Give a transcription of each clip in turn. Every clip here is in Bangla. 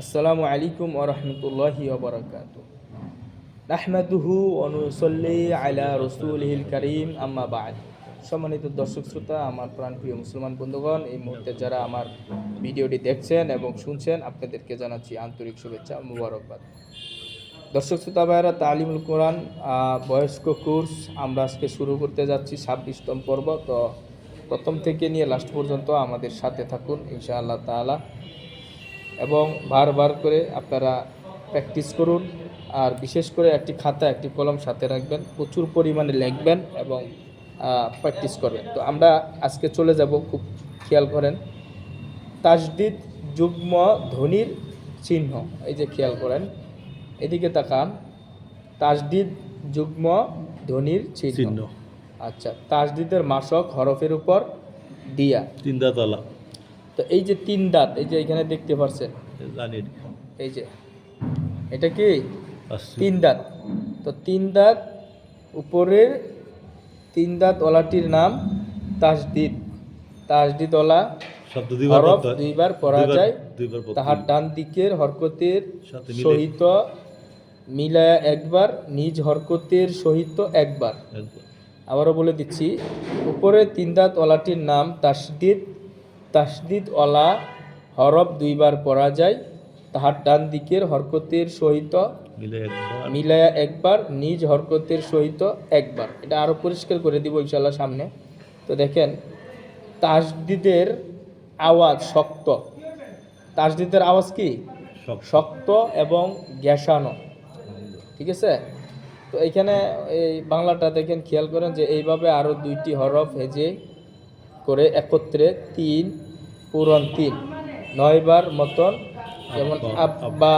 আসসালামু আলাইকুম ওরহমতুল্লাহি ওবরাকাত নাহমাদুহু অনুসল্লি আলা রসুলহিল করিম, আম্মা বাদ। সম্মানিত দর্শক শ্রোতা, আমার প্রাণপ্রিয় মুসলমান বন্ধুগণ, এই মুহূর্তে যারা আমার ভিডিওটি দেখছেন এবং শুনছেন, আপনাদেরকে জানাচ্ছি আন্তরিক শুভেচ্ছা মুবারকবাদ। দর্শক শ্রোতা ভাইরা তালিমুল কোরআন বয়স্ক কোর্স আমরা আজকে শুরু করতে যাচ্ছি ছাব্বিশতম পর্ব। তো প্রথম থেকে নিয়ে লাস্ট পর্যন্ত আমাদের সাথে থাকুন, ইনশাআল্লাহ তাআলা। এবং বারবার করে আপনারা প্র্যাকটিস করুন। আর বিশেষ করে একটি খাতা একটি কলম সাথে রাখবেন প্রচুর পরিমাণে লিখবেন এবং প্র্যাকটিস করবেন। তো আমরা আজকে চলে যাব খুব খেয়াল করেন তাসদিদ যুগ্ম ধ্বনির চিহ্ন। এই যে খেয়াল করেন এদিকে তাকান তাসদিদ যুগ্ম ধ্বনির চিহ্ন। আচ্ছা তাসদিদের মাসক হরফের উপর দিয়া। তিনটা তলা। তো এই যে তিন দাঁত এই যে এখানে দেখতে পাচ্ছেন এই যে এটা কি? আসছি তিন দাঁত। তো তিন দাঁত উপরের তিন দাঁত ওলাটির নাম তাসদিদ। তাসদিদ ওলা দুইবার হরফ দুইবার পড়া যায়। তাহার ডান দিকের হরকতের সহিত মিলায়া একবার নিজ হরকতের সহিত একবার। একবার। আবারও বলে দিচ্ছি উপরে তিন দাঁত ওলাটির নাম তাসদিদ তাসদিদ ওলা হরফ দুইবার পড়া যায় তাহার ডান দিকের হরকতের সহিত মিলায়া একবার নিজ হরকতের সহিত একবার। এটা আরও পরিষ্কার করে দিব ইনশাল্লাহ সামনে। তো দেখেন তাসদিদের আওয়াজ শক্ত। তাসদিদের আওয়াজ কি? শক্ত। এবং গ্যাসানো ঠিক আছে? তো এইখানে এই বাংলাটা দেখেন খেয়াল করেন যে এইভাবে আরও দুইটি হরফ হেজে করে একত্রে তিন পূরণ তিন নয়বার মতন যেমন আব্বা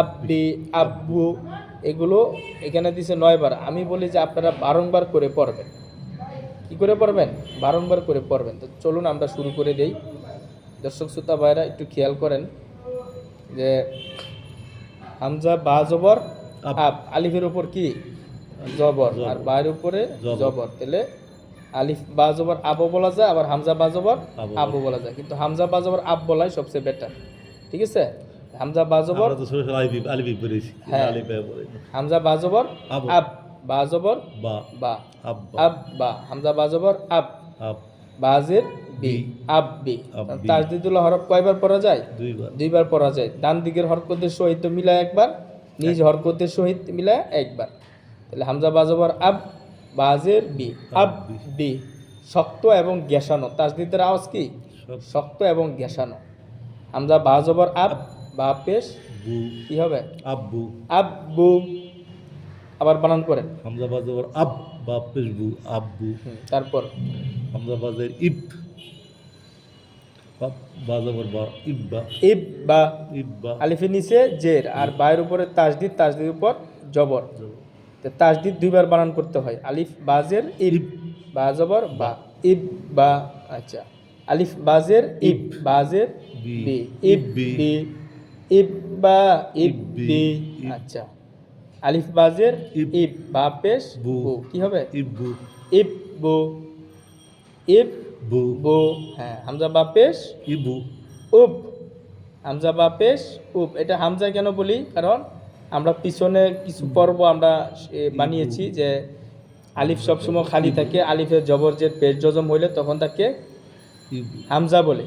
আব্বি আব্বু এগুলো এখানে দিছে নয়বার। আমি বলি যে আপনারা বারংবার করে পড়বেন। কি করে পড়বেন? বারংবার করে পড়বেন। তো চলুন আমরা শুরু করে দেই। দর্শক শ্রোতা ভাইরা একটু খেয়াল করেন যে হামজা বা জবর। আব। আলিফের উপর কি? জবর। আর বায়ের উপরে। জবর। তাহলে আলিফ বা জবর আবো বলা যায় আবার হামজা বা জবর আবু। বলা যায়। কিন্তু হামজা বা জবর আব বলাই সবচেয়ে বেটার ঠিক আছে? হামজা বা জবর আমরা তো ছোট ছোট আলিফ আলিফ করেছি হ্যাঁ। হামজা বা জবর আব। বা জবর বা। বা। আব বা। হামজা বা জবর আব। বাজের বি। আব বি। তাজদিদুল্লাহ হরফ কয়বার পড়া যায়? দুইবার। দুইবার পড়া যায়। ডান দিকের হরকতের সহিত মিলায় একবার নিজ হরকতের সহিত মিলায় একবার। তাহলে হামজা বাজবর আব বাজের বি আব বি। শক্ত এবং গ্যাসানো তাজদিদের আওয়াজ কি? শক্ত। এবং গ্যাসানো হামজা বাজবর আব বা পেশ। বু। কি হবে? আব্বু আব্বু আবার বানান করেন। হামজা বাজার আব বা পেশবু আব্বু হুম, তারপর? হামজা বাজার ইব। বাজাবর বা ইব্বা ইব বা। ইব্বা আলিফের নিচে জের আর বায়ের উপরে তাজদিদ তাজদিদের উপর জবর। তো তাজদিদ দুইবার বানান করতে হয়। আলিফ বাজের ইব বা জবর বা ইব বা আচ্ছা। আলিফ বাজের ইব বাজের বি। ইব বি। ইব বা ইব বি। আচ্ছা। আলিফ বাজের ইব। ইব বা পেশ বু। কি হবে? ইব্বু ইব বু। ইব বু। বু হ্যাঁ হামজা বা পেশ। ইবু উব। হামজা বা পেশ উব। এটা হামজা কেন বলি? কারণ আমরা পিছনে কিছু পর্ব আমরা বানিয়েছি যে আলিফ সবসময় খালি থাকে আলিফের জবর যে পেশ জজম হইলে তখন তাকে হামজা বলে।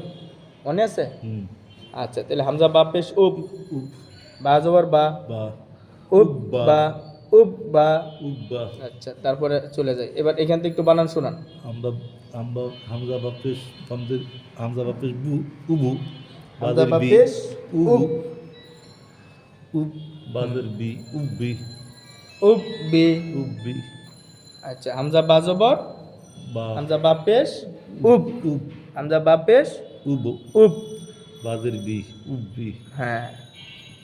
মনে আছে? আচ্ছা তাহলে হামজা বা পেশ উব বা জবর বা উব বা উব বা। বা উব বা আচ্ছা তারপরে চলে যায় এবার এখান থেকে একটু বানান শোনান। আমরা আমরা হামজা বাপেশ আমাদের হামজা বাপেশ বু উবু হামজা বা পেশ উবু। উব বাদের বি উব্বি উব। বি উব্বি আচ্ছা হামজা বা জবর? বা। হামজা বা পেশ? উব উব। হামজা বা পেশ? উবু। উব। বাদের বি উব্বি হ্যাঁ।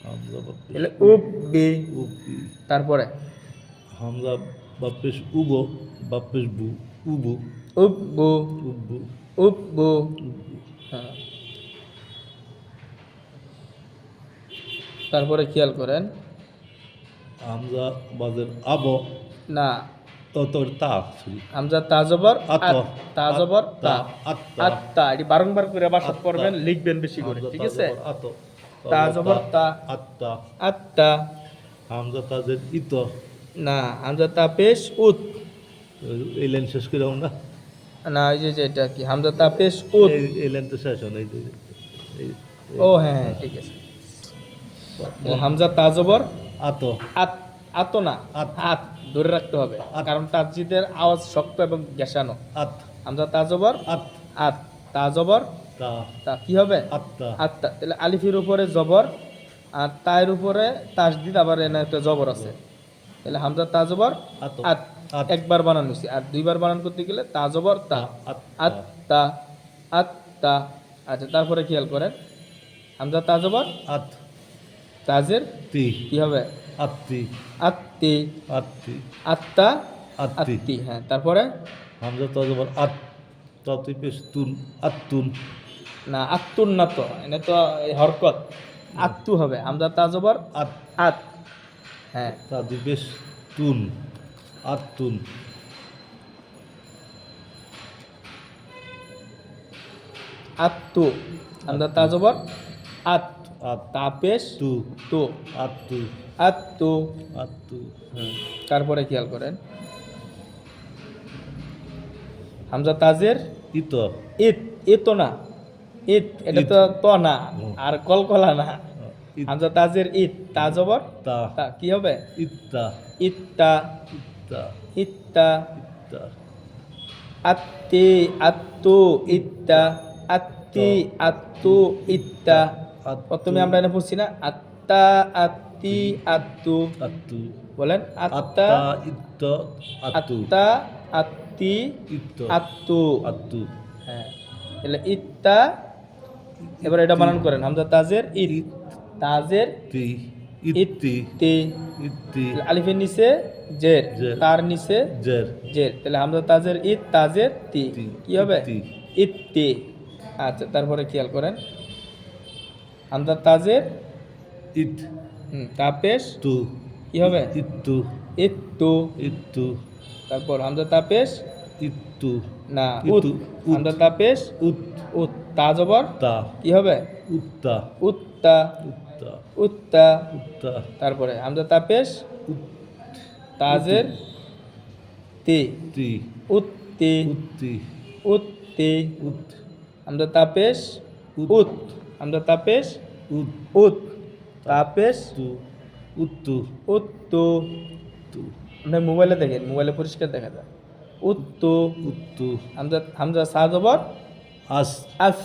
হামজা বাপেশ তাহলে উব। বি উব্বি তারপরে? হামজা বাপেশ উবো বাপেশ বু উবু। উব্বু উব। বু উব্বু হ্যাঁ। তারপরে খেয়াল করেন? হামজা বাদের আব না। ততর তা হামজা তাজবর। তাজবর তা আত্তা। এটি বারংবার করে বাসা আত্তা। করবেন লিখবেন বেশি করে ঠিক আছে? তাজবর তা আত্তা আত্তা হামজা তাজের ইত। না হামজা তা পেশ উত। এই লাইন শেষ করে না। না এই যে এটা কি হামজা তা পেশ উত। এই- লাইন তো শেষ হয় না ও হ্যাঁ হ্যাঁ ঠিক আছে। হামজা তা জবর আত। আত আত না আত। আত ধরে রাখতে হবে। আত। কারণ তাজিদের আওয়াজ শক্ত এবং গ্যাসানো। আত। হামজা তা জবর আত। আত তা জবর তা। তা। কি হবে? আত্তা আত্তা তাহলে আলিফের উপরে জবর আর তায়ের উপরে তাসদিদ আবার এনে একটা জবর আছে। তাহলে হামজা তা জবর আত। আত। আত। একবার বানান হয়েছে আর দুইবার বানান করতে গেলে তা। জবর তা। আত্তা আত্তা আত্তা আচ্ছা তারপরে খেয়াল করেন। হামজা তা জবর আত। তাজের তি কি হবে? আত্তি। আত্তি। আত্তি। আত্তা? আত্তি। হ্যাঁ। তারপরে? হামজা তাজবর আত তাতে পেশ তুন আত্তুন। না আত্তুন না তো এটা তো হরকত। আত্তু হবে হামজা তা জবর আত আত। হ্যাঁ। তাতে পেশ তুন আত্তুন। আত্তু আমরা তাজবর আত। তাপেশ তু। তু। আত্তু। আত্তু। আত্তু তারপরে খেয়াল করেন। হামজা তাজের ইত। ইত ইত না। ইত এটা তো ত না। আর কলকলা না। হামজা তাজের ইত তাজবর তা। তা কি হবে? ইত্তা। ইত্তা। ইত্তা। ইত্তা। ইত্তা। আত্তি আত্তু ইত্তা। আত্তি আত্তু ইত্তা। প্রথমে আমরা এনে পড়ছি না আত্তা আত্তি আত্তু। আত্তু। বলেন আত্তা আত্তা ইত্ত আত্তু। আত্তা আত্তি ইত্ত আত্তু। আত্তু। হ্যাঁ। তাহলে ইত্তা এবার এটা বানান করেন হামজা তাজের ইত। তাজের তি। ইত্তি। তে ইত্তি। আলিফের নিচে জের। তার নিচে জের। জের। তাহলে হামজা তাজের ইত তাজের তি। কি হবে। ইত্তি। আচ্ছা তারপরে খেয়াল করেন। হামজা তাজের ইত তাপেশ তু। কি হবে? ইত্তু। ইত্তু। ইত্তু। তারপর হামজা তাপেশ ইত্তু। না উত। হামজা তাপেশ উত। উত। তাজবর তা। কি হবে? উত্তা। উত্তা। উত্তা। উত্তা। উত্তা। তারপরে হামজা তাপেশ তাজের তে। তি। উত্তি। উত্তি। উত্তি। উত্তি উত। হামজা তাপেশ উত। হামজা তাপেশ উত তাপেশ উত্তু উত্তু আপনি মোবাইলে দেখেন মোবাইলে পরিষ্কার দেখা যায়। উত্তু উত্তু হামজা হামজা সা জবর? আস। আস।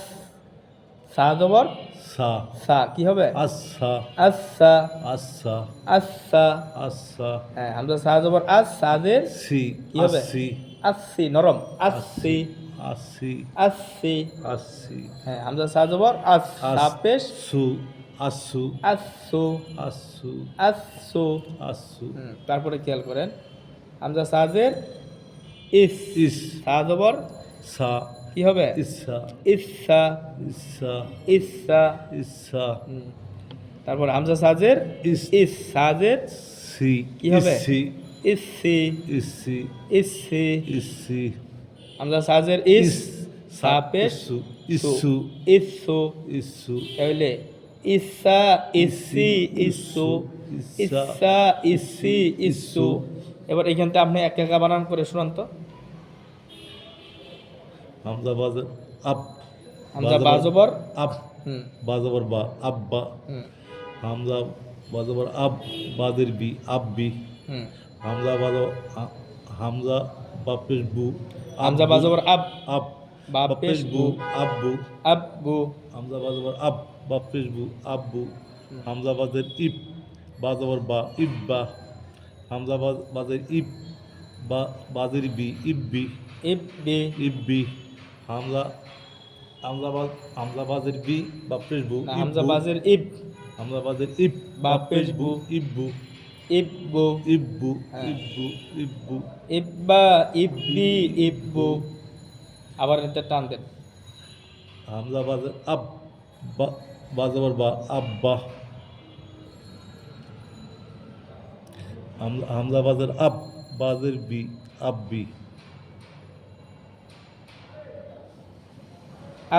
সা জবর? সা। সা। কি হবে? আসা আসা আসা আসা আসা হ্যাঁ হামজা সা জবর আস সাদের সি। কি হবে? আসি আসি নরম। আসি আসি। আসি। আসি। হ্যাঁ হামজা সা জবর আস। তাপেশ সু আসু আসু আসু আসু। আসু। তারপরে খেয়াল করেন হামজা সাজের ইস। ইস। সা জবর। সা। কি হবে? ইসা। ইসা। ইসা। ইসা। ইসা। তারপর হামজা সাজের ইস। ইস। সাজের সি। কি হবে? ইসি। ইসি। ইসি। ইসি। ইসি। হামজা সাজের ইস সাপেশ ইসু ইসু ইসু তাহলে ইসা ইসি ইসু ইসা ইসি ইসু এবার এখানটা আপনি এক একা বানান করে শুনান তো। হামজা বাজার আপ হামজা বাজবর আপ হুম। বাজাবার বা আব্বা হুম। হামজা বাজাবার আব বাদের বি আব্বি হুম। হামজা বাজার হামজা বাপের বু হামজা আব্বু, বাজবর আব। আপ বাপেশ বু আব্বু। আব্বু। হামজা বাজাবার আব বাপের বু আব্বু। হামজা বাজের ইব বাজাবার বা ইব্বা হামজা বাজ- বাজের ইব বা বাজের বি ইব্বি ইব্বি ইব্বি হামজা হামজা বাজ হামজা বাজের বি বু না, হামজা ইব্বু। বাজের ইব। হামজা বাজের ইব বাপেশ বু। ইব্বু ইব্বু ইব্বু। ইব্বু ইব্বু ইব্বা ইব্বি ইব্বু আবার এটা টান দেন। হামজা বাজের আব বাজাবার বা আব্বা। হামজা বাজের আব বাজের বি আব্বি।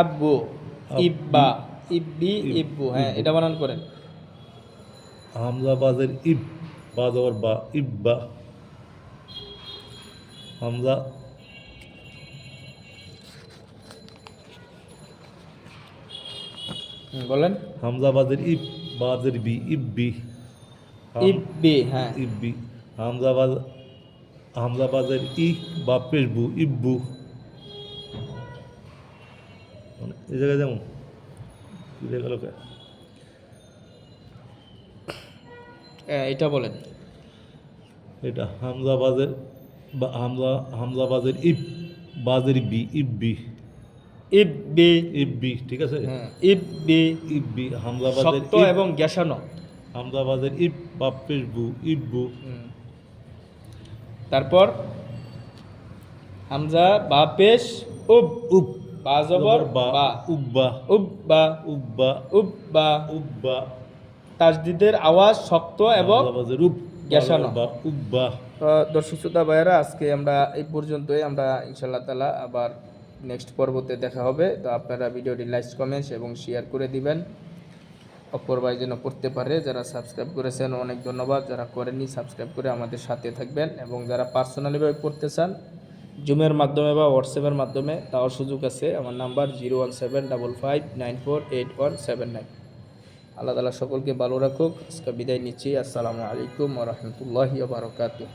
আব্বু ইব্বা ইব্বি ইব্বু হ্যাঁ এটা বানান করেন। হামজা বাজের ইব। বা জবর বা ইব্বা হামজা। বলেন। হামজা বাজের ইব বাজের বি ইব্বি। ইব্বি হ্যাঁ। ইব্বি। হামজা বাজ হামজা বাজের ই বা পেশবু ইব্বু। মানে এই জায়গায় যেমন বুঝে গেল কে? এটা বলেন। এটা হামজা বাজের বা হামজা হামজা বাজের ইব বাজের বি ইব্বি। ইব্বি। ইব্বি ঠিক আছে? হ্যাঁ। ইব্বি ইব্বি হামজা বাজের শক্ত এবং গ্যাসানো। হামজা বাজের ইব বা পেশবু ইব্বু। হুম। তারপর হামজা বা পেশ উব। উব। বা জবর বা বা। উব্বা উব্বা উব্বা উব্বা উব্বা তাজদিদের আওয়াজ শক্ত এবং গ্যাসানো। তো দর্শক শ্রোতা ভাইয়েরা আজকে আমরা এই পর্যন্তই। আমরা ইনশাল্লাহ তালা আবার নেক্সট পর্বতে দেখা হবে। তো আপনারা ভিডিওটি লাইক কমেন্টস এবং শেয়ার করে দিবেন। অপর ভাই যেন করতে পারে যারা সাবস্ক্রাইব করেছেন অনেক ধন্যবাদ। যারা করেননি সাবস্ক্রাইব করে আমাদের সাথে থাকবেন এবং যারা পার্সোনালিভাবে পড়তে চান জুমের মাধ্যমে বা হোয়াটসঅ্যাপের মাধ্যমে তাও সুযোগ আছে। আমার number zero one seven double five nine four eight one seven nine আল্লাহ তালা সকলকে ভালো রাখুক। আজকে বিদায় নিচ্ছি। আসসালামু আলাইকুম রহমতুল্লাহি বারকাতুহ।